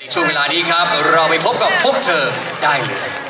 ในช่วงเวลานี้ครับ เราไปพบกับพวกเธอได้เลย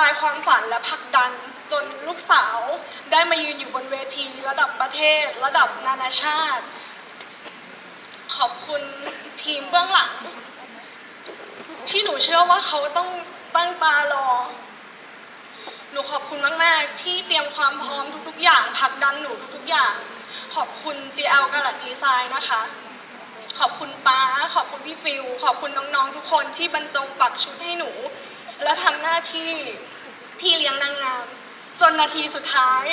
จุดประกายความฝันและผลักดันจนลูกสาว ได้มายืนอยู่บนเวที ระดับประเทศ ระดับนานาชาติ ขอบคุณทีมเบื้องหลัง ที่หนูเชื่อว่าเขาต้องตั้งตารอ หนูขอบคุณมากๆที่เตรียมความพร้อมทุกๆ อย่างผลักดันหนูทุกๆ อย่าง ขอบคุณ GL กาลัดดีไซน์นะคะขอบคุณป้า ขอบคุณพี่ฟิว ขอบคุณน้องๆ ทุกคนที่บรรจงปักชุดให้หนู และทำหน้าที่ ที่เลี้ยงนางงาม จนนาทีสุดท้าย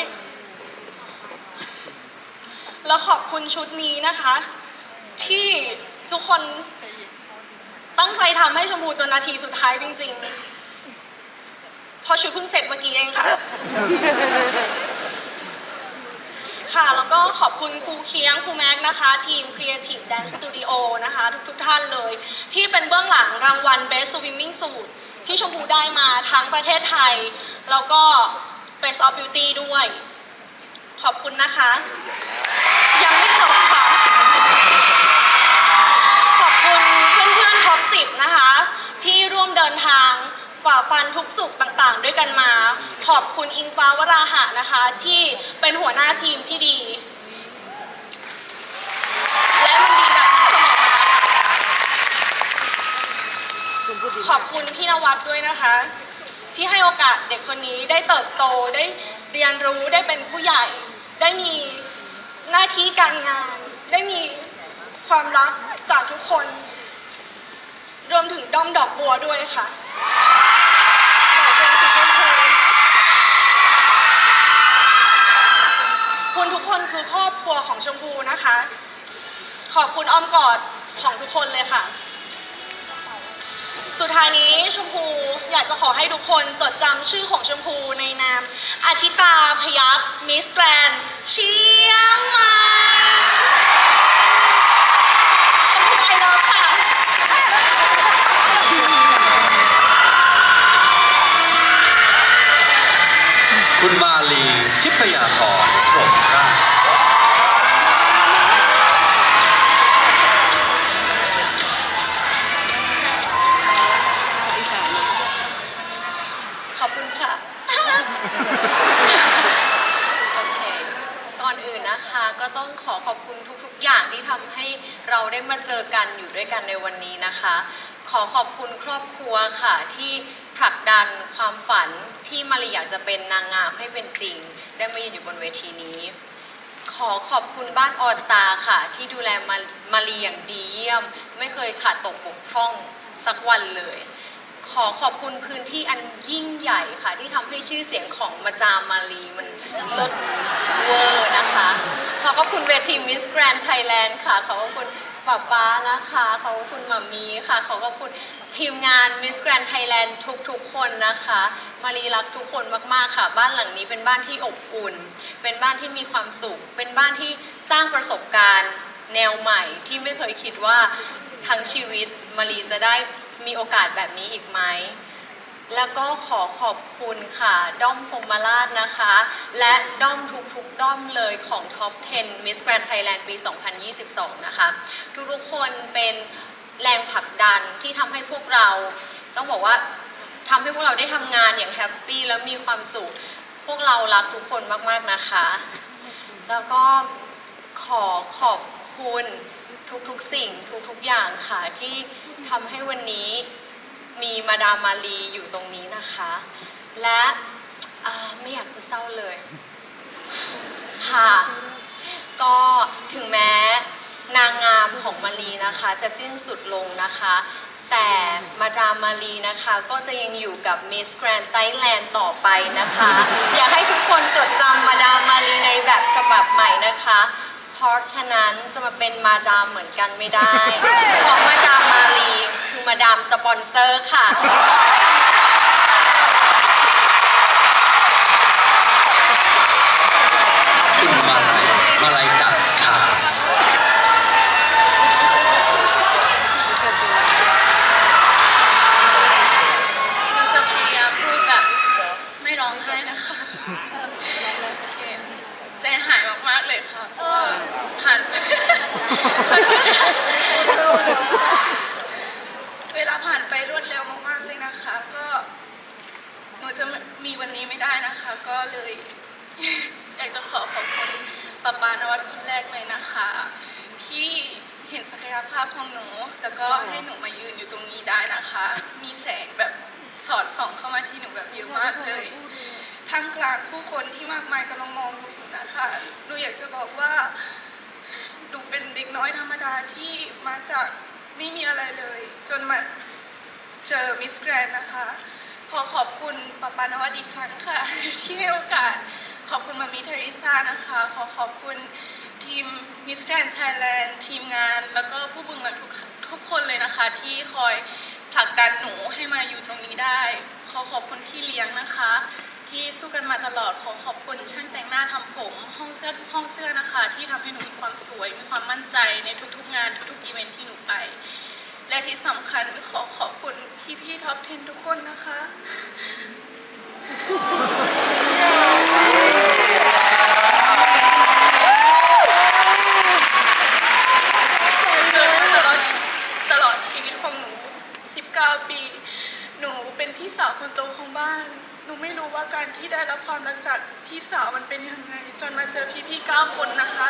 แล้วขอบคุณชุดนี้นะคะ ที่ทุกคนตั้งใจทำให้ชมพูจนนาทีสุดท้ายจริง ๆพราะชุดเพิ่งเสร็จเมื่อกี้เองค่ะ ค่ะ แล้วก็ขอบคุณครูเคียงครูแม็กซ์นะคะ ทีม Creative Dance Studio นะคะ ทุกๆท่านเลย ที่เป็นเบื้องหลังรางวัล Best Swimming Suit ที่ชมพูได้มาทั้งประเทศไทย แล้วก็ Face of Beauty ด้วย ขอบคุณนะคะ ยังไม่จบค่ะ ขอบคุณเพื่อนๆท็อปสิบนะคะ ที่ร่วมเดินทางฝ่าฟันทุกสุขต่างๆ ด้วยกันมา ขอบคุณอิงฟ้าวราหะนะคะ ที่เป็นหัวหน้าทีมที่ดี และมันดีแบบนี้เสมอมา ค่ะขอบคุณพี่นวัดด้วยนะคะ ที่ให้โอกาสเด็กคนนี้ได้เติบโตได้เรียนรู้ได้เป็นผู้ใหญ่ ได้มีหน้าที่การงาน ได้มีความรักจากทุกคน รวมถึงด้อมดอกบัวด้วยค่ะดอบัวสีชมพูคุณทุกคนคือครอบครัวของชมพูนะคะ ขอบคุณอ้อมกอดของทุกคนเลยค่ะ สุดท้ายนี้ชมพูอยากจะขอให้ทุกคนจดจำชื่อของชมพูในนามอาชิตาพยัคฆ์มิสแกรนเชียงใหม่ชมพูไอเลิฟค่ะคุณมาลีทิพยาธรพรหม อขอบคุณครอบครัวค่ะ ที่ผลักดันความฝันที่มารีอยากจะเป็นนางงามให้เป็นจริง ได้มายืนอยู่บนเวทีนี้ ขอขอบคุณบ้านออสตาค่ะ ที่ดูแลมามารีอย่างดีเยี่ยม ไม่เคยขาดตกบกพร่องสักวันเลย ขอขอบคุณพื้นที่อันยิ่งใหญ่ค่ะ ที่ทำให้ชื่อเสียงของมาจามารีมันลิศเวอร์นะคะขอขอบคุณเวที Miss Grand Thailand ค่ะ ขอขอบคุณป้าป้านะคะขอขอบคุณมามีค่ะ ขอขอบคุณทีมงาน Miss Grand Thailand ทุกๆ คนนะคะ มารีรักทุกคนมากๆค่ะ บ้านหลังนี้เป็นบ้านที่อบอุ่น เป็นบ้านที่มีความสุข เป็นบ้านที่สร้างประสบการณ์แนวใหม่ที่ไม่เคยคิดว่าทั้งชีวิตมารีจะได้ มีโอกาสแบบนี้อีกไหม แล้วก็ขอขอบคุณค่ะ ด้อมพรหมราชนะคะ และด้อมทุกๆ ด้อมเลยของ Top 10 Miss Grand Thailand ปี 2022 นะคะ ทุกๆ คนเป็นแรงผลักดันที่ทำให้พวกเรา ต้องบอกว่าทำให้พวกเราได้ทำงานอย่างแฮปปี้และมีความสุข พวกเรารักทุกคนมากๆนะคะ แล้วก็ขอขอบคุณทุกๆ สิ่งทุกๆ อย่างค่ะที่ ทำให้วันนี้มีมาดามมาลีอยู่ตรงนี้นะคะ และอ่าไม่อยากจะเศร้าเลย ค่ะ ก็ถึงแม้นางงามของมาลีนะคะ จะสิ้นสุดลงนะคะ แต่มาดามมาลีนะคะก็จะยังอยู่กับ Miss Grand Thailand ต่อไปนะคะ อยากให้ทุกคนจดจำมาดามมาลีในแบบฉบับใหม่นะคะ เพราะฉะนั้นจะมาเป็นมาดามเหมือนกันไม่ได้เพราะมาดาม มาลีคือมาดามสปอนเซอร์ค่ะ คุณมาลัยมาลัยจัดค่ะ เราจะพยายามพูดแบบไม่ร้องไห้นะคะโอเคใจหายมาก ๆ เลยค่ะเพราะว่าผ่านเวลาผ่านไปรวดเร็วมากๆเลยนะคะ ก็หนูจะมีวันนี้ไม่ได้นะคะ ก็เลยอยากจะขอขอบคุณป้าปานวัดคนแรกเลยนะคะ ที่เห็นศักยภาพของหนู แล้วก็ให้หนูมายืนอยู่ตรงนี้ได้นะคะ มีแสงแบบสอดส่องเข้ามาที่หนูแบบเยอะมากเลยท่ามกลางผู้คนที่มากมายกำลังมองหนูอยู่นะคะหนูอยากจะบอกว่าหนูเป็นเด็กน้อยธรรมดาที่มาจากไม่มีอะไรเลย จนมาเจอมิสแกรนนะคะ ขอขอบคุณปปานวัดอีกครั้งค่ะ ที่ให้โอกาส ขอบคุณมามิเทริซ่านะคะ ขอขอบคุณทีมมิสแกรน d ไทยแลนด์ทีมงาน แล้วก็ผู้บึงมาทุกทุกคนเลยนะคะ ที่คอยผลักดันหนูให้มาอยู่ตรงนี้ได้ ขอขอบคุณพี่เลี้ยงนะคะ ที่สู้กันมาตลอดขอขอบคุณช่างแต่งหน้าทำผม ห้องเสื้อทุกห้องเสื้อนะคะ ที่ทำให้หนูมีความสวย มีความมั่นใจในทุกๆงานทุกๆอีเวนท์ที่หนูไป และที่สำคัญขอขอบคุณพี่ๆท็อป10 ทุกคนนะคะ เดินมาตลอดชีตลอดชีวิตของหนู 19 ปี หนูเป็นพี่สาวคนโตของบ้าน หนูไม่รู้ว่าการที่ได้รับความรักจากพี่สาวมันเป็นยังไง จนมาเจอพี่ๆเก้าคนนะคะ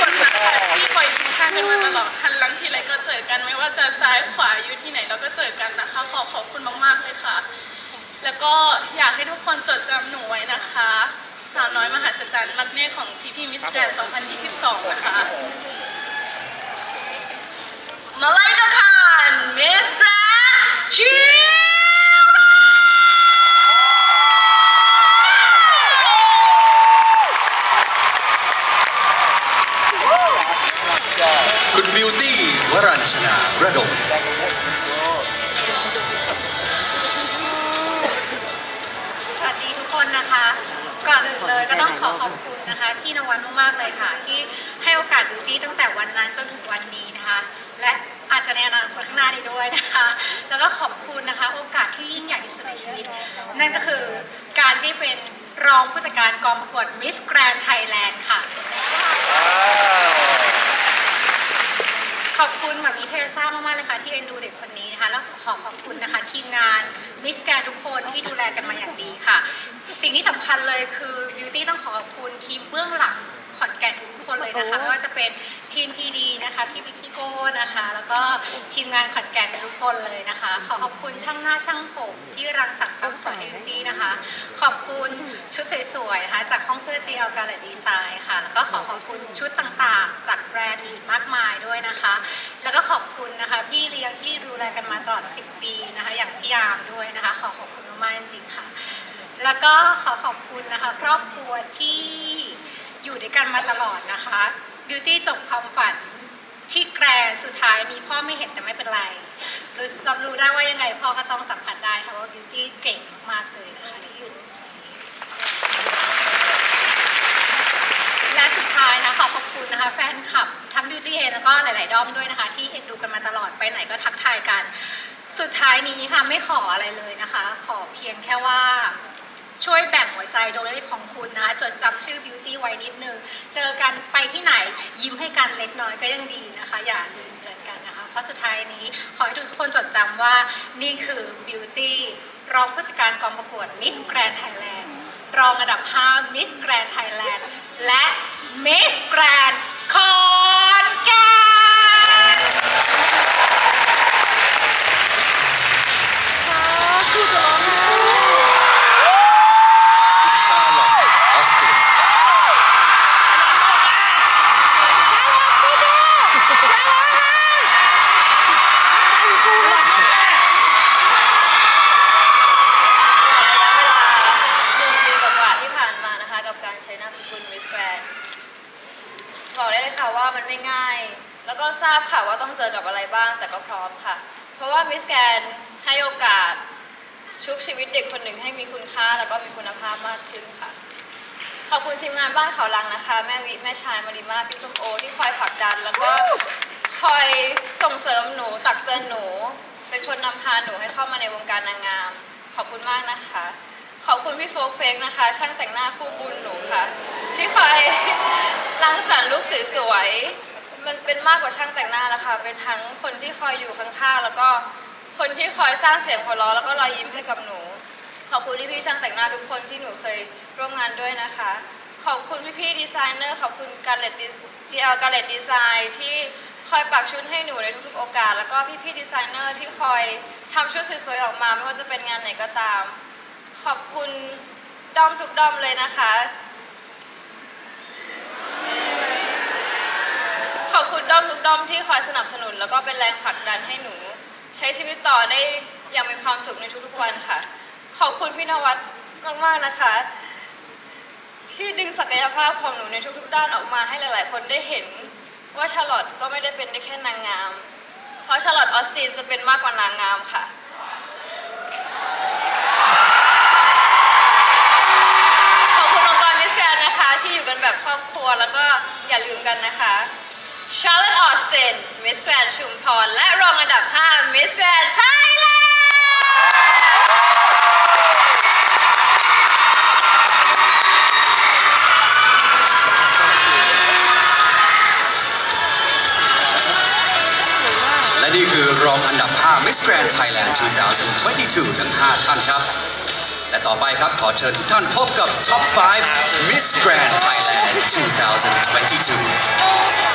คนนะคะที่คอยทิ้งข้างกันมาตลอดหันหลังที่ไรก็เจอกันไม่ว่าจะซ้ายขวาอยู่ที่ไหนเราก็เจอกันนะคะ ขอขอบคุณมากๆเลยค่ะ แล้วก็อยากให้ทุกคนจดจำหนูไว้นะคะ สาวน้อยมหัศจรรย์มักเน่ของพีพีมิสแกรน2022 นะคะ มาไล่ตะคานมิสแกรนชีคุณบิวตี้วรัญชนาระดม ก่อนอื่นเลยก็ต้องขอขอบคุณนะคะ พี่นวัลมากๆเลยค่ะ ที่ให้โอกาสบิวตี้ตั้งแต่วันนั้นจนถึงวันนี้นะคะ และอาจจะในอนาคตข้างหน้านี้ด้วยนะคะ แล้วก็ขอบคุณนะคะโอกาสที่ยิ่งใหญ่ที่สุดในชีวิต นั่นก็คือการที่เป็นรองผู้จัดการกองประกวดมิสแกรนด์ไทยแลนด์ค่ะ ขอบคุณแบบมีเทเรซ่ามากๆเลยค่ะที่เอ็นดูเด็กคนนี้นะคะแล้วขอขอบคุณนะคะ ทีมงานมิสแกนทุกคนที่ดูแลกันมาอย่างดีค่ะ สิ่งที่สำคัญเลยคือบิวตี้ต้องขอขอบคุณทีมเบื้องหลัง ขอนแก่นทุกคนเลยนะคะไม่ว่าจะเป็นทีมพีดีนะคะพี่บิ๊กพี่โก้นะคะ แล้วก็ทีมงานขอนแก่นทุกคนเลยนะคะ ขอขอบคุณช่างหน้าช่างผมที่รังสรรค์ความสวยให้บิวตี้นะคะ ขอบคุณชุดสวยๆนะคะจากห้องเสื้อ GL Gallery Design ค่ะ แล้วก็ขอขอบคุณชุดต่างๆ จากแบรนด์อื่นมากมายด้วยนะคะ แล้วก็ขอบคุณนะคะพี่เลี้ยงที่ดูแลกันมาตลอด 10 ปีนะคะ อย่างพี่ยามด้วยนะคะ ขอขอบคุณมากๆจริงๆค่ะ แล้วก็ขอขอบคุณนะคะครอบครัวที่ อยู่ด้วยกันมาตลอดนะคะบิวตี้จบความฝันที่แกรนด์สุดท้ายมีพ่อไม่เห็นแต่ไม่เป็นไรรับรู้ได้ว่ายังไงพ่อก็ต้องสัมผัสได้ค่ะว่าบิวตี้เก่งมากๆเลยนะคะที่อยู่และสุดท้ายนะขอขอบคุณนะคะแฟนคลับทั้ง Beauty A แล้วก็หลายๆด้อมด้วยนะคะ ที่เอ็นดูกันมาตลอดไปไหนก็ทักทายกัน สุดท้ายนี้ค่ะไม่ขออะไรเลยนะคะ ขอเพียงแค่ว่าช่วยแบ่งหัวใจดวงเล็กของคุณนะจดจ ชื่อ Beauty ไว้นิดนึง เจอกันไปที่ไหนยิ้มให้กันเล็กน้อยก็ยังดีนะคะ อย่าลืมเตือนกันนะคะ เพราะสุดท้ายนี้ขอให้ทุกคนจดจำว่านี่คือ Beauty รองผู้จัดการกองประกวด Miss Grand Thailand รองอันดับ 5 Miss Grand Thailand และ Miss Grand คอ ต้องเจอกับอะไรบ้างแต่ก็พร้อมค่ะ เพราะว่ามิสแกนให้โอกาสชุบชีวิตเด็กคนหนึ่งให้มีคุณค่าแล้วก็มีคุณภาพมากขึ้นค่ะ ขอบคุณทีมงานบ้านเขาลังนะคะ แม่วิแม่ชายมาริมาพี่ส้มโอ ที่คอยผลักดัน แล้วก็คอยส่งเสริมหนูตักเตือนหนู เป็นคนนำพาหนูให้เข้ามาในวงการนางงาม ขอบคุณมากนะคะ ขอบคุณพี่โฟกเฟกนะคะ ช่างแต่งหน้าคู่บุญหนูค่ะ ที่คอยรังสรรค์ลุคสวยๆ มันเป็นมากกว่าช่างแต่งหน้าแล้วค่ะ เป็นทั้งคนที่คอยอยู่ข้างๆ แล้วก็คนที่คอยสร้างเสียงหัวเราะแล้วก็รอยยิ้มให้กับหนู ขอบคุณพี่พี่ๆช่างแต่งหน้าทุกคนที่หนูเคยร่วมงานด้วยนะคะ ขอบคุณพี่ๆดีไซเนอร์ขอบคุณการเลตจีเอลการเลตดีไซน์ที่คอยปักชุดให้หนูในทุกๆโอกาส แล้วก็พี่พี่ๆดีไซเนอร์ที่คอยทำชุดสวยๆออกมา ไม่ว่าจะเป็นงานไหนก็ตาม ขอบคุณด้อมทุกด้อมเลยนะคะ ขอบคุณด้อมทุกด้อมที่คอยสนับสนุน แล้วก็เป็นแรงผลักดันให้หนู ใช้ชีวิตต่อได้อย่างมีความสุขในทุกๆวันค่ะ ขอบคุณพี่นวัดมากๆนะคะ ที่ดึงศักยภาพของหนูในทุกๆ ด้านออกมาให้หลาย ๆ คนได้เห็นว่าชาร์ลอตก็ไม่ได้เป็นได้แค่นางงาม เพราะชาร์ลอตออสตินจะเป็นมากกว่านางงามค่ะขอบคุณองค์กรมิสแกรนนะคะ ที่อยู่กันแบบครอบครัวแล้วก็อย่าลืมกันนะคะ ชาร์ลอตออสเซนมิสแกรนชุมพร และรองอันดับ 5 มิสแกรนไทยแลนด์และนี่คือรองอันดับ5มิสแกรนไทยแลนด์2022 ทั้ง 5 ท่านครับ และต่อไปครับขอเชิญทุกท่านพบกับ Top 5มิสแกรนไท Thailand 2022